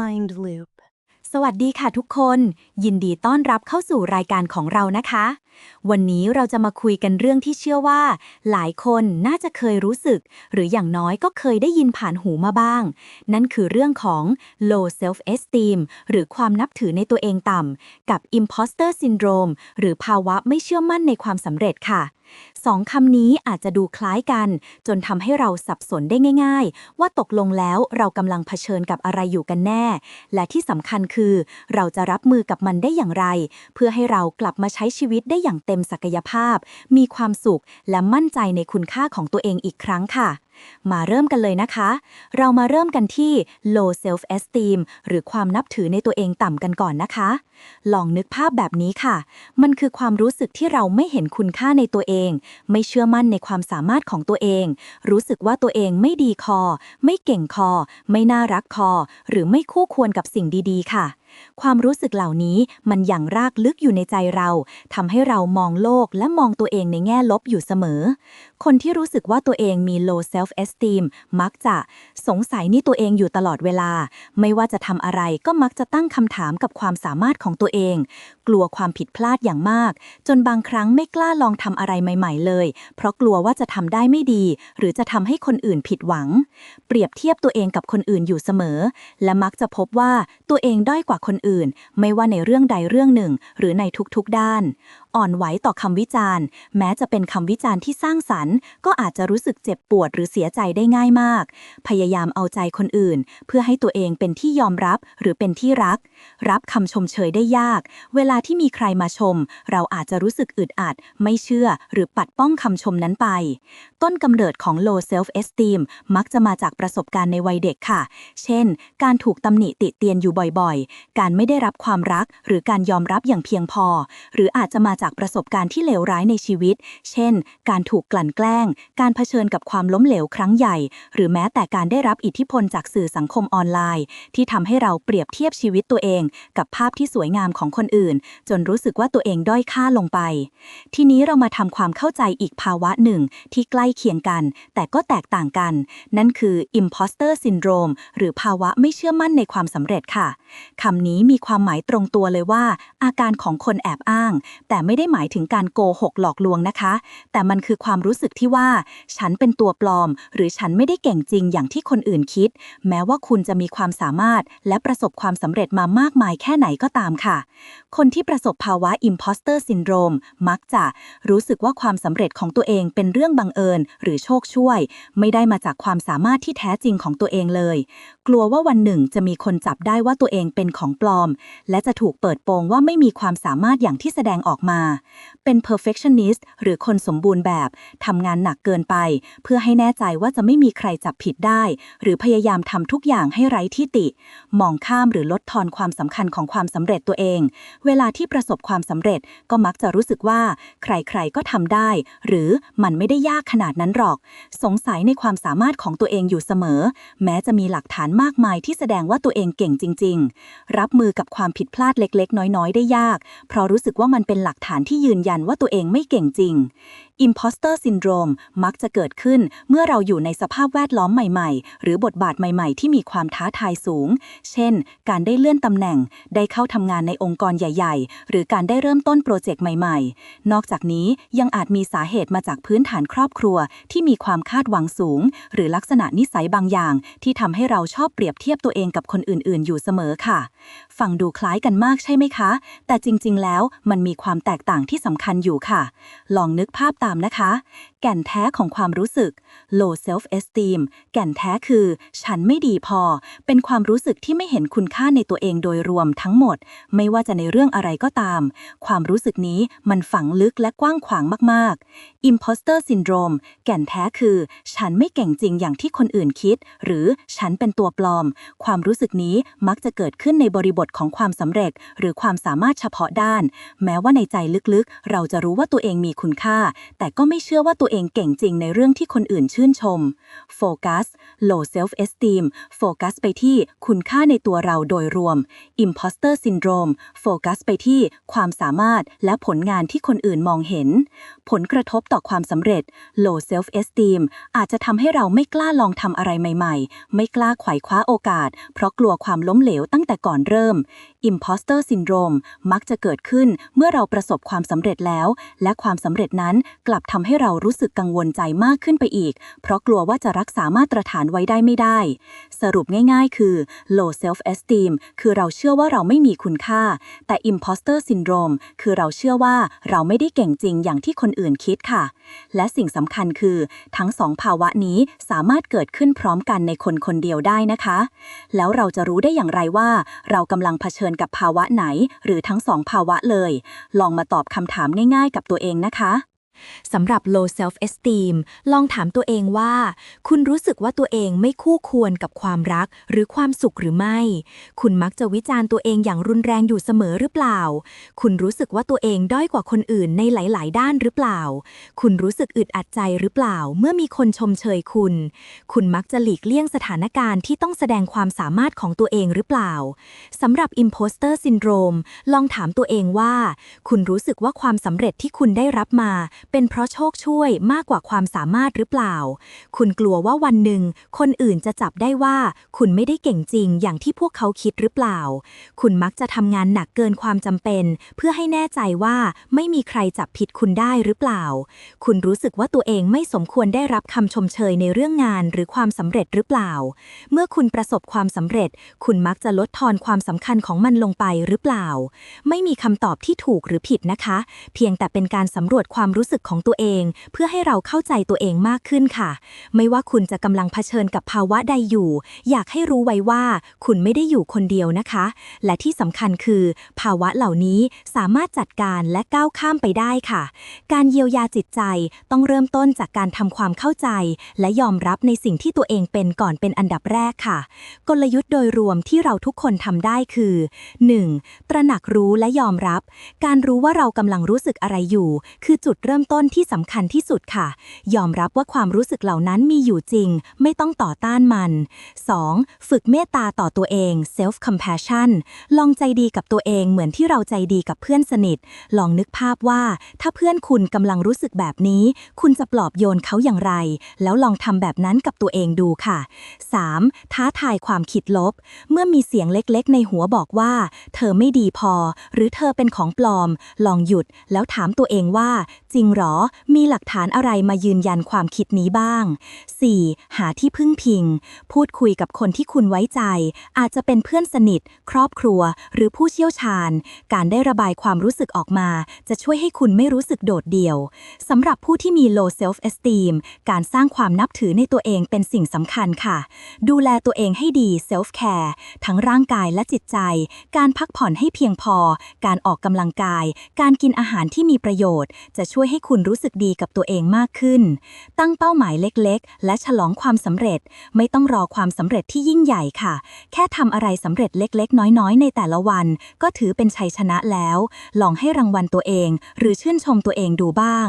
Mind Loop สวัสดีค่ะทุกคน ยินดีต้อนรับเข้าสู่รายการของเรานะคะ วันนี้เราจะมาคุยกันเรื่องที่เชื่อว่า หลายคนน่าจะเคยรู้สึก หรืออย่างน้อยก็เคยได้ยินผ่านหูมาบ้าง นั่นคือเรื่องของ low self esteem หรือความนับถือในตัวเองต่ำ กับ imposter syndrome หรือภาวะไม่เชื่อมั่นในความสำเร็จค่ะสองคำนี้อาจจะดูคล้ายกัน จนทำให้เราสับสนได้ง่าย ๆ ว่าตกลงแล้วเรากำลังเผชิญกับอะไรอยู่กันแน่ และที่สำคัญคือ เราจะรับมือกับมันได้อย่างไร เพื่อให้เรากลับมาใช้ชีวิตได้อย่างเต็มศักยภาพ มีความสุขและมั่นใจในคุณค่าของตัวเองอีกครั้งค่ะ มาเริ่มกันเลยนะคะ เรามาเริ่มกันที่ low self esteem หรือความนับถือในตัวเองต่ำกันก่อนนะคะ ลองนึกภาพแบบนี้ค่ะ มันคือความรู้สึกที่เราไม่เห็นคุณค่าในตัวเอง ไม่เชื่อมั่นในความสามารถของตัวเอง รู้สึกว่าตัวเองไม่ดีคอ ไม่เก่งคอ ไม่น่ารักคอ หรือไม่คู่ควรกับสิ่งดีๆ ค่ะความรู้สึกเหล่านี้มันย่างรากลึกอยู่ในใจเราทำให้เรามองโลกและมองตัวเองในแง่ลบอยู่เสมอ คนที่รู้สึกว่าตัวเองมี low self esteem มักจะสงสัยนี่ตัวเองอยู่ตลอดเวลา ไม่ว่าจะทำอะไรก็มักจะตั้งคำถามกับความสามารถของตัวเองกลัวความผิดพลาดอย่างมาก จนบางครั้งไม่กล้าลองทำอะไรใหม่ ๆ เลย เพราะกลัวว่าจะทำได้ไม่ดี หรือจะทำให้คนอื่นผิดหวัง เปรียบเทียบตัวเองกับคนอื่นอยู่เสมอ และมักจะพบว่าตัวเองด้อยกว่าคนอื่น ไม่ว่าในเรื่องใดเรื่องหนึ่ง หรือในทุกๆด้าน อ่อนไหวต่อคำวิจารณ์ แม้จะเป็นคำวิจารณ์ที่สร้างสรรค์ ก็อาจจะรู้สึกเจ็บปวดหรือเสียใจได้ง่ายมาก พยายามเอาใจคนอื่น เพื่อให้ตัวเองเป็นที่ยอมรับหรือเป็นที่รัก รับคำชมเชยได้ยาก เวลาาที่มีใครมาชม เราอาจจะรู้สึกอึดอัด ไม่เชื่อ หรือปัดป้องคำชมนั้นไป ต้นกำเนิดของ low self esteem มักจะมาจากประสบการณ์ในวัยเด็กค่ะ เช่น การถูกตำหนิติเตียนอยู่บ่อยๆ การไม่ได้รับความรัก หรือการยอมรับอย่างเพียงพอ หรืออาจจะมาจากประสบการณ์ที่เลวร้ายในชีวิต เช่น การถูกกลั่นแกล้ง การเผชิญกับความล้มเหลวครั้งใหญ่ หรือแม้แต่การได้รับอิทธิพลจากสื่อสังคมออนไลน์ ที่ทำให้เราเปรียบเทียบชีวิตตัวเอง กับภาพที่สวยงามของคนอื่นจนรู้สึกว่าตัวเองด้อยค่าลงไป ทีนี้เรามาทำความเข้าใจอีกภาวะหนึ่งที่ใกล้เคียงกัน แต่ก็แตกต่างกัน นั่นคือ imposter syndrome หรือภาวะไม่เชื่อมั่นในความสำเร็จค่ะคำนี้มีความหมายตรงตัวเลยว่า อาการของคนแอบอ้าง แต่ไม่ได้หมายถึงการโกหกหลอกลวงนะคะ แต่มันคือความรู้สึกที่ว่า ฉันเป็นตัวปลอม หรือฉันไม่ได้เก่งจริงอย่างที่คนอื่นคิด แม้ว่าคุณจะมีความสามารถและประสบความสำเร็จมามากมายแค่ไหนก็ตามค่ะ คนที่ประสบภาวะ imposter syndrome มักจะรู้สึกว่าความสำเร็จของตัวเองเป็นเรื่องบังเอิญ หรือโชคช่วย ไม่ได้มาจากความสามารถที่แท้จริงของตัวเองเลย กลัวว่าวันหนึ่งจะมีคนจับได้ว่าตัวเองเป็นของปลอม และจะถูกเปิดโปงว่าไม่มีความสามารถอย่างที่แสดงออกมา เป็น perfectionist หรือคนสมบูรณ์แบบทำงานหนักเกินไป เพื่อให้แน่ใจว่าจะไม่มีใครจับผิดได้ หรือพยายามทำทุกอย่างให้ไร้ที่ติ มองข้ามหรือลดทอนความสำคัญของความสำเร็จตัวเอง เวลาาที่ประสบความสำเร็จก็มักจะรู้สึกว่า ใครๆก็ทำได้ หรือมันไม่ได้ยากขนาดนั้นหรอก สงสัยในความสามารถของตัวเองอยู่เสมอ แม้จะมีหลักฐานมากมายที่แสดงว่าตัวเองเก่งจริง ๆ รับมือกับความผิดพลาดเล็ก ๆ น้อย ๆ ได้ยาก เพราะรู้สึกว่ามันเป็นหลักฐานที่ยืนยันว่าตัวเองไม่เก่งจริง Imposter Syndrome มักจะเกิดขึ้นเมื่อเราอยู่ในสภาพแวดล้อมใหม่ๆ หรือบทบาทใหม่ๆ ที่มีความท้าทายสูง เช่น การได้เลื่อนตำแหน่ง ได้เข้าทำงานในองค์กรใหญ่ๆ หรือการได้เริ่มต้นโปรเจกต์ใหม่ๆ นอกจากนี้ยังอาจมีสาเหตุมาจากพื้นฐานครอบครัว ที่มีความคาดหวังสูง หรือลักษณะนิสัยบางอย่าง ที่ทำให้เราชอบเปรียบเทียบตัวเองกับคนอื่นๆ อยู่เสมอค่ะฟังดูคล้ายกันมากใช่ไหมคะ แต่จริงๆ แล้วมันมีความแตกต่างที่สำคัญอยู่ค่ะ ลองนึกภาพตามนะคะ แก่นแท้ของความรู้สึก low self esteem แก่นแท้คือ ฉันไม่ดีพอ เป็นความรู้สึกที่ไม่เห็นคุณค่าในตัวเองโดยรวมทั้งหมด ไม่ว่าจะในเรื่องอะไรก็ตาม ความรู้สึกนี้มันฝังลึกและกว้างขวางมากๆ imposter syndrome แก่นแท้คือ ฉันไม่เก่งจริงอย่างที่คนอื่นคิด หรือฉันเป็นตัวปลอม ความรู้สึกนี้มักจะเกิดขึ้นในบริบทของความสำเร็จ หรือความสามารถเฉพาะด้าน แม้ว่าในใจลึกๆ เราจะรู้ว่าตัวเองมีคุณค่า แต่ก็ไม่เชื่อว่าตัวเองเก่งจริงในเรื่องที่คนอื่นชื่นชมโฟกัส low self esteem โฟกัสไปที่คุณค่าในตัวเราโดยรวม imposter syndrome โฟกัสไปที่ความสามารถและผลงานที่คนอื่นมองเห็น ผลกระทบต่อความสำเร็จ low self esteem อาจจะทำให้เราไม่กล้าลองทำอะไรใหม่ ๆ ไม่กล้าไขว่คว้าโอกาส เพราะกลัวความล้มเหลวตั้งแต่ก่อนเริ่มม imposter syndrome มักจะเกิดขึ้นเมื่อเราประสบความสำเร็จแล้ว และความสำเร็จนั้นกลับทำให้เรารู้สึกกังวลใจมากขึ้นไปอีก เพราะกลัวว่าจะรักษามาตรฐานไว้ได้ไม่ได้ สรุปง่ายๆ คือ low self esteem คือเราเชื่อว่าเราไม่มีคุณค่า แต่ imposter syndrome คือเราเชื่อว่าเราไม่ได้เก่งจริงอย่างที่คนอื่นคิดค่ะและสิ่งสำคัญคือ ทั้งสองภาวะนี้สามารถเกิดขึ้นพร้อมกันในคนคนเดียวได้นะคะ แล้วเราจะรู้ได้อย่างไรว่า เรากำลังเผชิญกับภาวะไหน หรือทั้งสองภาวะเลย ลองมาตอบคำถามง่าย ๆ กับตัวเองนะคะ สำหรับ low self esteem ลองถามตัวเองว่า คุณรู้สึกว่าตัวเองไม่คู่ควรกับความรักหรือความสุขหรือไม่ คุณมักจะวิจารณ์ตัวเองอย่างรุนแรงอยู่เสมอหรือเปล่า คุณรู้สึกว่าตัวเองด้อยกว่าคนอื่นในหลาย ๆ ด้านหรือเปล่า คุณรู้สึกอึดอัดใจหรือเปล่า เมื่อมีคนชมเชยคุณ คุณมักจะหลีกเลี่ยงสถานการณ์ที่ต้องแสดงความสามารถของตัวเองหรือเปล่าสำหรับ imposter syndrome ลองถามตัวเองว่า คุณรู้สึกว่าความสำเร็จที่คุณได้รับมาเป็นเพราะโชคช่วยมากกว่าความสามารถหรือเปล่า คุณกลัวว่าวันหนึ่ง คนอื่นจะจับได้ว่า คุณไม่ได้เก่งจริงอย่างที่พวกเขาคิดหรือเปล่า คุณมักจะทำงานหนักเกินความจำเป็น เพื่อให้แน่ใจว่าไม่มีใครจับผิดคุณได้หรือเปล่า คุณรู้สึกว่าตัวเองไม่สมควรได้รับคำชมเชยในเรื่องงานหรือความสำเร็จหรือเปล่า เมื่อคุณประสบความสำเร็จ คุณมักจะลดทอนความสำคัญของมันลงไปหรือเปล่า ไม่มีคำตอบที่ถูกหรือผิดนะคะ เพียงแต่เป็นการสำรวจความรู้สึกของตัวเอง เพื่อให้เราเข้าใจตัวเองมากขึ้นค่ะ ไม่ว่าคุณจะกำลังเผชิญกับภาวะใดอยู่ อยากให้รู้ไว้ว่า คุณไม่ได้อยู่คนเดียวนะคะ และที่สำคัญคือ ภาวะเหล่านี้สามารถจัดการและก้าวข้ามไปได้ค่ะ การเยียวยาจิตใจต้องเริ่มต้นจากการทำความเข้าใจ และยอมรับในสิ่งที่ตัวเองเป็นก่อนเป็นอันดับแรกค่ะ กลยุทธ์โดยรวมที่เราทุกคนทำได้คือ 1. ตระหนักรู้และยอมรับ การรู้ว่าเรากำลังรู้สึกอะไรอยู่ คือจุดเริ่มต้น้นที่สำคัญที่สุดค่ะ ยอมรับว่าความรู้สึกเหล่านั้นมีอยู่จริง ไม่ต้องต่อต้านมัน 2. ฝึกเมตตาต่อตัวเอง self compassion ลองใจดีกับตัวเองเหมือนที่เราใจดีกับเพื่อนสนิท ลองนึกภาพว่า ถ้าเพื่อนคุณกำลังรู้สึกแบบนี้ คุณจะปลอบโยนเขาอย่างไร แล้วลองทำแบบนั้นกับตัวเองดูค่ะ 3. ท้าทายความคิดลบ เมื่อมีเสียงเล็กๆ ในหัวบอกว่า เธอไม่ดีพอ หรือเธอเป็นของปลอม ลองหยุดแล้วถามตัวเองว่าจริงหรอมีหลักฐานอะไรมายืนยันความคิดนี้บ้าง 4. หาที่พึ่งพิง พูดคุยกับคนที่คุณไว้ใจ อาจจะเป็นเพื่อนสนิท ครอบครัว หรือผู้เชี่ยวชาญ การได้ระบายความรู้สึกออกมา จะช่วยให้คุณไม่รู้สึกโดดเดี่ยวสำหรับผู้ที่มี low self esteem การสร้างความนับถือในตัวเองเป็นสิ่งสำคัญค่ะ ดูแลตัวเองให้ดี self care ทั้งร่างกายและจิตใจ การพักผ่อนให้เพียงพอ การออกกำลังกาย การกินอาหารที่มีประโยชน์ จะช่วยให้คุณรู้สึกดีกับตัวเองมากขึ้น ตั้งเป้าหมายเล็กๆ และฉลองความสำเร็จ ไม่ต้องรอความสำเร็จที่ยิ่งใหญ่ค่ะ แค่ทำอะไรสำเร็จเล็ก ๆ น้อยๆ ในแต่ละวัน ก็ถือเป็นชัยชนะแล้ว ลองให้รางวัลตัวเอง หรือชื่นชมตัวเองดูบ้าง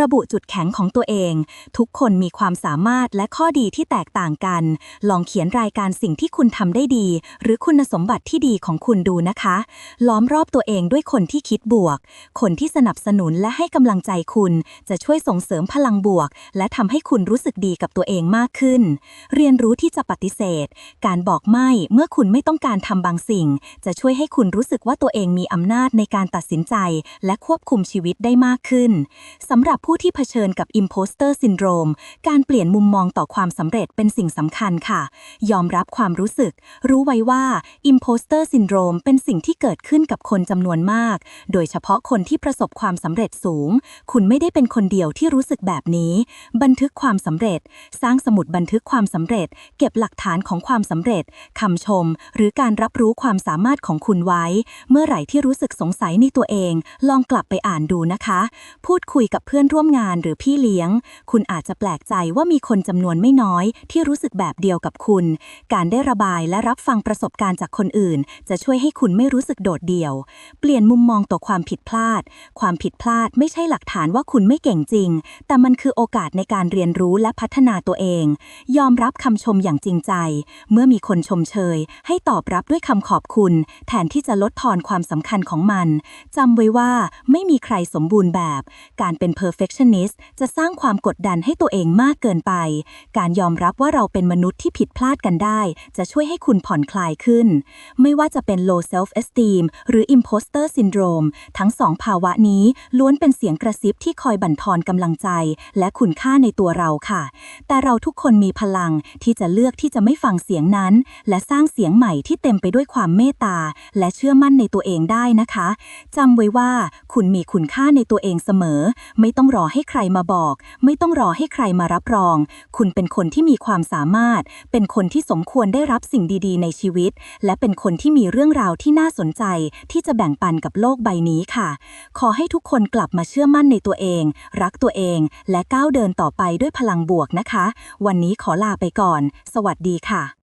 ระบุจุดแข็งของตัวเอง ทุกคนมีความสามารถและข้อดีที่แตกต่างกัน ลองเขียนรายการสิ่งที่คุณทำได้ดี หรือคุณสมบัติที่ดีของคุณดูนะคะ ล้อมรอบตัวเองด้วยคนที่คิดบวก คนที่สนับสนุนและให้กำลังใจคุณ จะช่วยส่งเสริมพลังบวก และทำให้คุณรู้สึกดีกับตัวเองมากขึ้น เรียนรู้ที่จะปฏิเสธ การบอกไม่เมื่อคุณไม่ต้องการทำบางสิ่ง จะช่วยให้คุณรู้สึกว่าตัวเองมีอำนาจในการตัดสินใจ และควบคุมชีวิตได้มากขึ้นสำหรับผู้ที่เผชิญกับ imposter syndrome การเปลี่ยนมุมมองต่อความสำเร็จเป็นสิ่งสำคัญค่ะ ยอมรับความรู้สึก รู้ไว้ว่า imposter syndrome เป็นสิ่งที่เกิดขึ้นกับคนจำนวนมาก โดยเฉพาะคนที่ประสบความสำเร็จสูง คุณไม่ได้เป็นคนเดียวที่รู้สึกแบบนี้ บันทึกความสำเร็จ สร้างสมุดบันทึกความสำเร็จ เก็บหลักฐานของความสำเร็จคำชม หรือการรับรู้ความสามารถของคุณไว้ เมื่อไหร่ที่รู้สึกสงสัยในตัวเอง ลองกลับไปอ่านดูนะคะ พูดคุยกับเพื่อนร่วมงานหรือพี่เลี้ยง คุณอาจจะแปลกใจว่ามีคนจำนวนไม่น้อย ที่รู้สึกแบบเดียวกับคุณ การได้ระบายและรับฟังประสบการณ์จากคนอื่น จะช่วยให้คุณไม่รู้สึกโดดเดี่ยว เปลี่ยนมุมมองต่อความผิดพลาด ความผิดพลาดไม่ใช่หลักฐานว่าคุณไม่เก่งจริง แต่มันคือโอกาสในการเรียนรู้และพัฒนาตัวเอง ยอมรับคำชมอย่างจริงใจ เมื่อมีคนชมเชย ให้ตอบรับด้วยคำขอบคุณ แทนที่จะลดทอนความสำคัญของมันจำไว้ว่าไม่มีใครสมบูรณ์แบบ การเป็น perfectionist จะสร้างความกดดันให้ตัวเองมากเกินไป การยอมรับว่าเราเป็นมนุษย์ที่ผิดพลาดกันได้ จะช่วยให้คุณผ่อนคลายขึ้น ไม่ว่าจะเป็น low self esteem หรือ imposter syndrome ทั้งสองภาวะนี้ล้วนเป็นเสียงกระซิบที่คอยบั่นทอนกำลังใจ และคุณค่าในตัวเราค่ะ แต่เราทุกคนมีพลังที่จะเลือกที่จะไม่ฟังเสียงนั้น และสร้างเสียงใหม่ที่เต็มไปด้วยความเมตตา และเชื่อมั่นในตัวเองได้นะคะจำไว้ว่าคุณมีคุณค่าในตัวเองเสมอ ไม่ต้องรอให้ใครมาบอก ไม่ต้องรอให้ใครมารับรอง คุณเป็นคนที่มีความสามารถ เป็นคนที่สมควรได้รับสิ่งดีๆ ในชีวิต และเป็นคนที่มีเรื่องราวที่น่าสนใจ ที่จะแบ่งปันกับโลกใบนี้ค่ะ ขอให้ทุกคนกลับมาเชื่อมั่นในตัวตัวเอง รักตัวเอง และก้าวเดินต่อไปด้วยพลังบวกนะคะ วันนี้ขอลาไปก่อน สวัสดีค่ะ